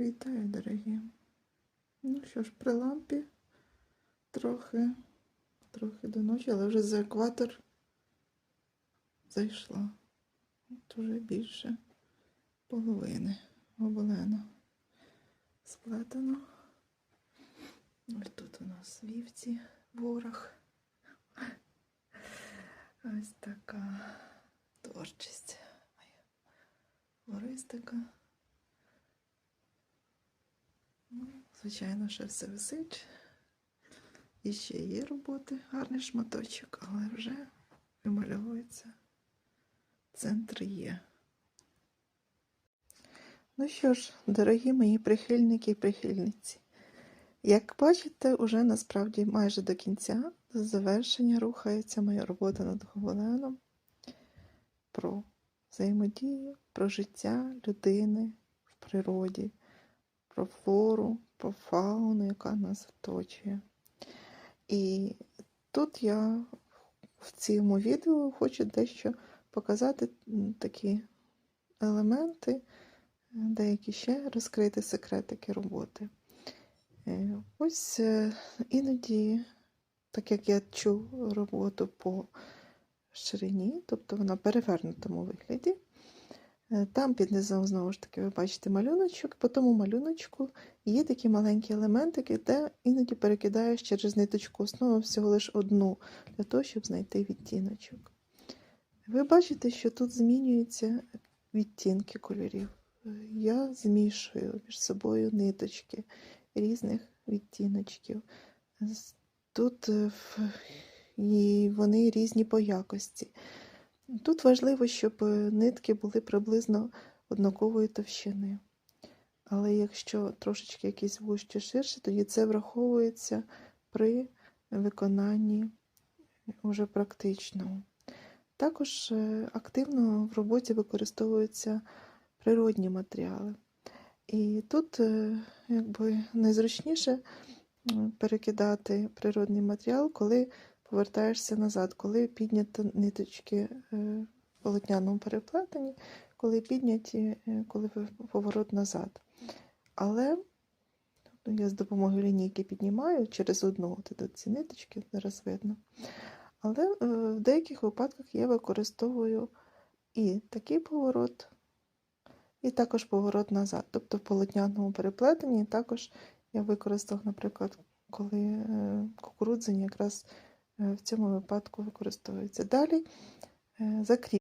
Вітаю, дорогі. Ну що ж, при лампі трохи, трохи до ночі, але вже за екватор зайшла. От уже більше половини облено сплетено. Ось тут у нас вівці, ворог. Ось така творчість. моя. Флористика. Ну, звичайно, ще все висить. І ще є роботи, гарний шматочок, але вже вимальовується. Центр є. Ну що ж, дорогі мої прихильники і прихильниці, як бачите, уже насправді майже до кінця, до завершення рухається моя робота над гобеленом про взаємодію, про життя людини в природі, про флору, про фауну, яка нас оточує. І тут я в цьому відео хочу дещо показати такі елементи, деякі ще розкрити секретики роботи. Е, Ось е, іноді, так як я чу роботу по ширині, тобто вона перевернутому вигляді, е, там під низом, знову ж таки, ви бачите малюночок, по тому малюночку є такі маленькі елементики, де іноді перекидаєш через ниточку основу всього лише одну, для того, щоб знайти відтіночок. Ви бачите, що тут змінюються відтінки кольорів. Е, Я змішую між собою ниточки різних відтіночків. Тут е, і вони різні по якості. Тут важливо, щоб е, нитки були приблизно однакової товщини. Але якщо трошечки якісь вужче ширше, тоді це враховується при виконанні уже практичному. Також е, активно в роботі використовуються природні матеріали. І тут е, якби найзручніше перекидати природний матеріал, коли повертаєшся назад, коли підняті ниточки е, в полотняному переплетенні, коли підняті, е, коли поворот назад. Але ну, я з допомогою лінійки піднімаю через одну ці ниточки, зараз видно. Але е, в деяких випадках я використовую і такий поворот, і також поворот назад. Тобто в полотняному переплетенні також я використав, наприклад, коли кукурудзяні якраз в цьому випадку використовується. Далі е, закріп.